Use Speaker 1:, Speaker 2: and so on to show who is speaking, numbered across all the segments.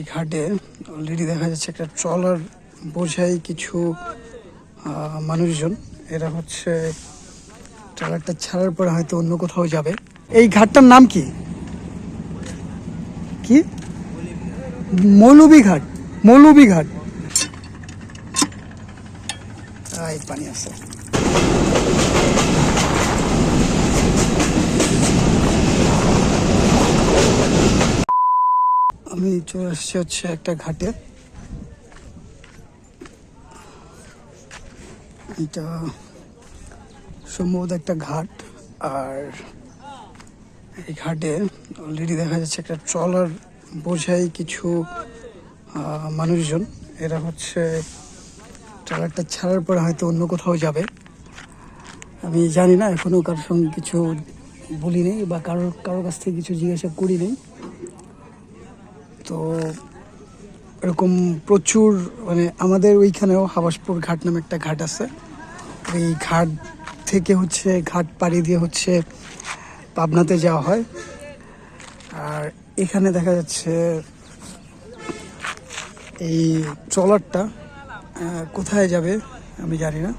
Speaker 1: এই ঘাটে অলরেডি দেখা যাচ্ছে একটা ট্রলার বোঝাই কিছু মানুষজন। এরা হচ্ছে ট্রলারটা ছাড়ার পরে হয়তো অন্য কোথাও যাবে। এই ঘাটটার নাম কি? কি? মৌলবী ঘাট। মৌলবী ঘাট। পানি আছে। চলে আসছি হচ্ছে একটা ঘাটে। এটা সম্ভবত একটা ঘাট। আর এই ঘাটে অলরেডি দেখা যাচ্ছে একটা ট্রলার বোঝাই কিছু মানুষজন। এরা হচ্ছে ট্রলারটা ছাড়ার পরে হয়তো অন্য কোথাও যাবে। আমি জানি না, এখনও কারোর সঙ্গে কিছু বলি নেই বা কারোর কারোর কাছ থেকে কিছু জিজ্ঞাসা করি নেই। তো এরকম প্রচুর মানে আমাদের ওইখানেও হাবাসপুর ঘাট নামে একটা ঘাট আছে। ওই ঘাট থেকে হচ্ছে ঘাট পাড়ি দিয়ে হচ্ছে পাবনাতে যাওয়া হয়। আর এখানে দেখা যাচ্ছে এই ট্রলারটা কোথায় যাবে আমি জানি না।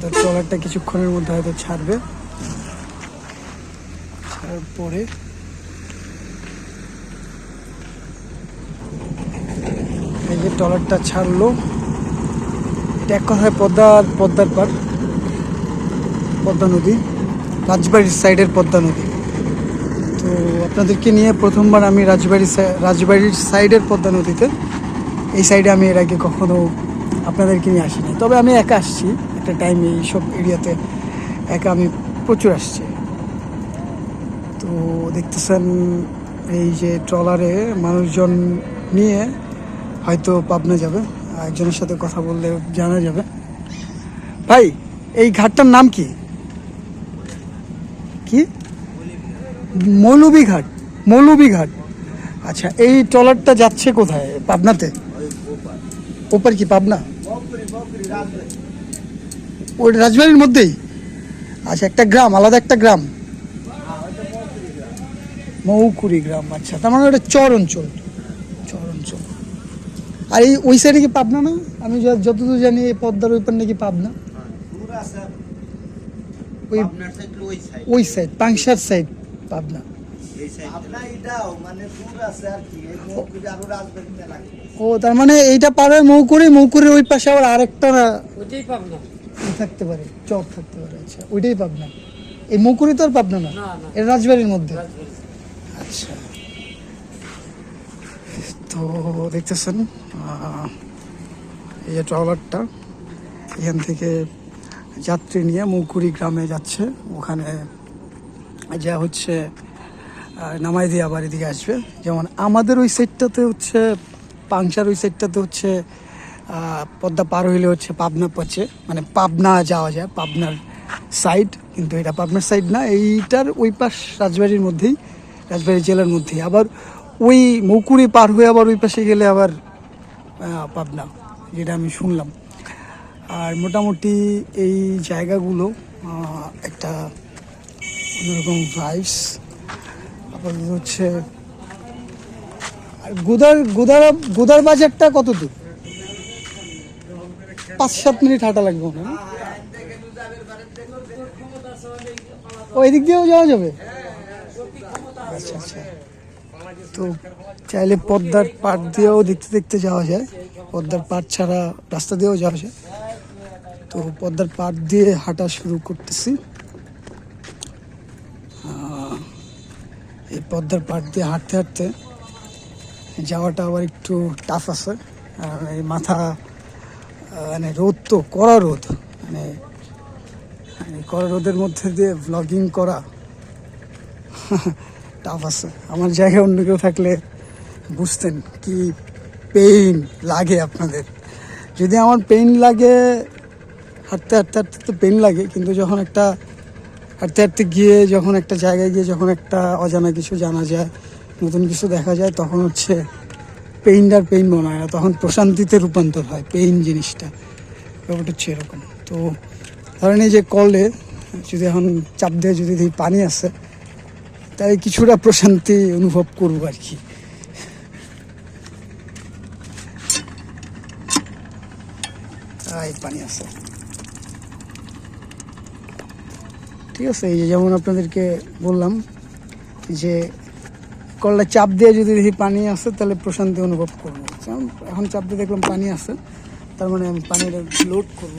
Speaker 1: তো ট্রলারটা কিছুক্ষণের মধ্যে হয়তো ছাড়বে। ছাড়ার পরে এই যে ট্রলারটা ছাড়লো। এটা এক কথায় পদ্মার পদ্মার পার পদ্মা নদী, রাজবাড়ির সাইডের পদ্মা নদী। তো আপনাদেরকে নিয়ে প্রথমবার আমি রাজবাড়ির রাজবাড়ির সাইডের পদ্মা নদীতে, এই সাইডে আমি এর আগে কখনো আপনাদেরকে নিয়ে আসিনি। তবে আমি একা আসছি, একটা টাইমে এইসব এরিয়াতে একা আমি প্রচুর আসছি। তো দেখতেছেন এই যে ট্রলারে মানুষজন নিয়ে হয়তো পাবনা যাবে, একজনের সাথে কথা বললে জানা যাবে। ভাই, এই ঘাটটার নাম কি? কি? মৌলবী ঘাট মৌলবী ঘাট। আচ্ছা এই ট্রলারটা যাচ্ছে কোথায়? পাবনাতে? ওপার কি, পাবনা? ওই রাজবাড়ির মধ্যেই? আচ্ছা একটা গ্রাম, আলাদা একটা গ্রাম। মৌকুড়ি গ্রাম আচ্ছা। তার মানে ওটা চর অঞ্চল। চর অঞ্চল। আর এই ওই সাইডে কি পাবনা না? আমি যত- যতদূর জানি এই পদ্মার ওই পার নাকি পাবনা। ওই
Speaker 2: ওই সাইড
Speaker 1: পাংশার সাইড পাবনা। ও তার মানে এইটা পারে মৌকুড়ি মৌকুড়ির ওই পাশে আবার আরেকটা থাকতে পারে চর থাকতে পারে আচ্ছা ওইটাই পাবনা। এই মৌকুড়ি তো আর পাবনা না। এটা রাজবাড়ির মধ্যে? আচ্ছা। তো দেখতেছেন এই যে ট্রলারটা, এখান থেকে যাত্রী নিয়ে মৌকুড়ি গ্রামে যাচ্ছে। ওখানে যা হচ্ছে নামাই দিয়ে আবার এদিকে আসবে। যেমন আমাদের ওই সাইডটাতে হচ্ছে পাংশার ওই সাইডটাতে হচ্ছে পদ্মা পার হইলে হচ্ছে পাবনা পচে মানে পাবনা যাওয়া যায়, পাবনার সাইড কিন্তু এটা পাবনার সাইড না, এইটার ওই পাশ রাজবাড়ির মধ্যেই রাজবাড়ি জেলার মধ্যেই। আবার ওই মৌকুড়ি পার হয়ে আবার ওই পাশে গেলে আবার পাবনা, যেটা আমি শুনলাম। আর মোটামুটি এই জায়গাগুলো একটা অন্যরকম ভাইবস আপাতত হচ্ছে, আর গোদার গোদার গোদার বাজারটা কত দূর পাঁচ সাত মিনিট হাঁটা লাগবে না? ও, এদিক দিয়েও যাওয়া যাবে? আচ্ছা আচ্ছা। তো চাইলে পদ্মার পাট দিয়েও দেখতে দেখতে যাওয়া যায়। পদ্মার পাট ছাড়া রাস্তা দিয়েও যাওয়া যায়। তো পদ্মার পাট দিয়ে হাঁটা শুরু করতেছি। এই পদ্মার পাট দিয়ে হাঁটতে হাঁটতে যাওয়াটা আবার একটু টাফ আছে। আর এই মাথা মানে রোদ তো, কড়া রোদ। মানে মানে কড়া রোদের মধ্যে দিয়ে ব্লগিং করা। টাফ আছে। আমার জায়গায় অন্য কেউ থাকলে বুঝতেন কি পেইন লাগে আপনাদের। যদি আমার পেইন লাগে, হাঁটতে হাঁটতে হাঁটতে তো পেন লাগে, কিন্তু যখন একটা হাঁটতে হাঁটতে গিয়ে যখন একটা জায়গায় গিয়ে যখন একটা অজানা কিছু জানা যায়, নতুন কিছু দেখা যায়, তখন হচ্ছে পেইনটার পেইন মনে হয় না। তখন প্রশান্তিতে রূপান্তর হয় পেইন জিনিসটা। ব্যাপারটা হচ্ছে এরকম। তো ধরেন এই যে কলে, যদি এখন চাপ দিয়ে যদি পানি আছে তাই কিছুটা প্রশান্তি অনুভব করব আর কি। পানি আছে। ঠিক আছে, এই যে যেমন আপনাদেরকে বললাম যে, কলটা চাপ দিয়ে যদি দেখি পানি আসে তাহলে প্রশান্তি অনুভব করব। এখন চাপ দিয়ে দেখলাম পানি আছে, তার মানে আমি পানিটা লোড করব।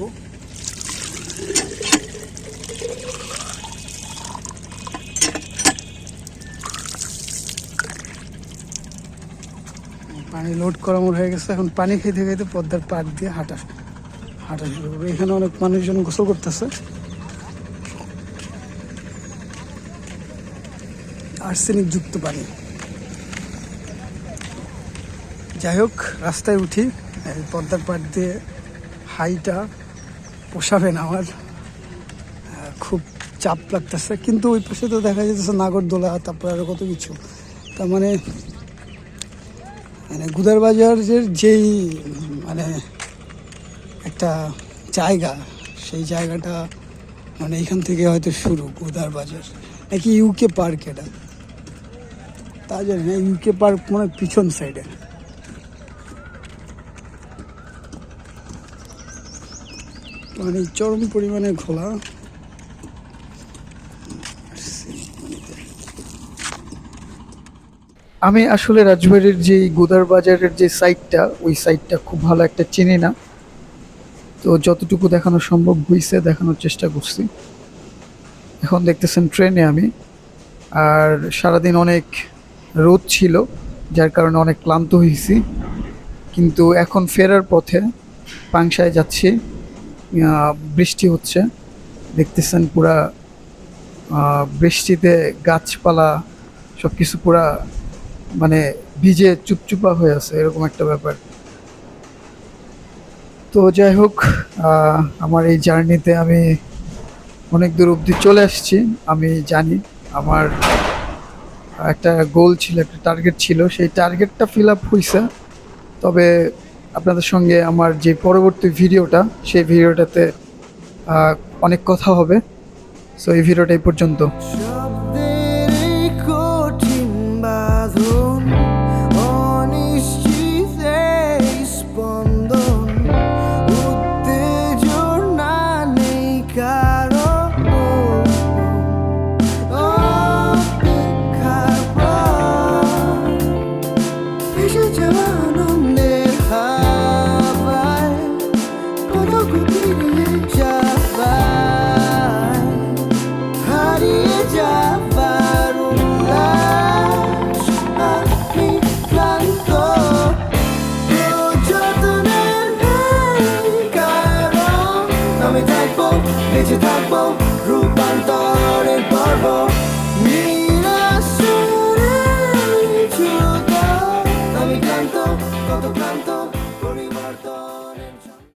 Speaker 1: পানি লোড করা হয়ে গেছে। এখন পানি খেতে খেতে পদ্মার পাড় দিয়ে হাঁটা হাঁটা শুরু করব। এখানে অনেক মানুষজন গোসল করতেছে। আর্সেনিক যুক্ত পানি। যাই হোক, রাস্তায় উঠি। পদ্মার পাড় দিয়ে হাইটা পোষাবে না আমার। খুব চাপ লাগতেছে। কিন্তু ওই পাশে তো দেখা যাচ্ছে নাগরদোলা, তারপরে আরও কত কিছু। তার মানে মানে গুদার বাজারের যেই মানে একটা জায়গা, সেই জায়গাটা মানে এখান থেকে হয়তো শুরু গুদার বাজার নাকি ইউকে পার্ক এটা? তা জানি না ইউকে পার্ক মানে পিছন সাইডে মানে চরম পরিমাণে খোলা।
Speaker 3: আমি আসলে রাজবাড়ির যে গোদার বাজারের যে সাইটটা ওই সাইটটা খুব ভালো একটা চিনি না। তো যতটুকু দেখানো সম্ভব হয়েছে দেখানোর চেষ্টা করছি। এখন দেখতেছেন ট্রেনে আমি। আর সারাদিন অনেক রোদ ছিল, যার কারণে অনেক ক্লান্ত হয়েছি কিন্তু এখন ফেরার পথে পাংশায় যাচ্ছি। বৃষ্টি হচ্ছে। দেখতেছেন পুরা বৃষ্টিতে গাছপালা সব কিছু পুরা মানে ভিজে চুপচুপা হয়ে আছে, এরকম একটা ব্যাপার। তো যাই হোক আমার এই জার্নিতে আমি অনেক দূর অবধি চলে আসছি, আমি জানি। আমার একটা গোল ছিল, একটা টার্গেট ছিল, সেই টার্গেটটা ফিল আপ হয়েছে তবে আপনাদের সঙ্গে আমার যে পরবর্তী ভিডিওটা, সেই ভিডিওটাতে অনেক কথা হবে। সো এই ভিডিওটা এই পর্যন্ত।
Speaker 4: যতনের নেই কারণ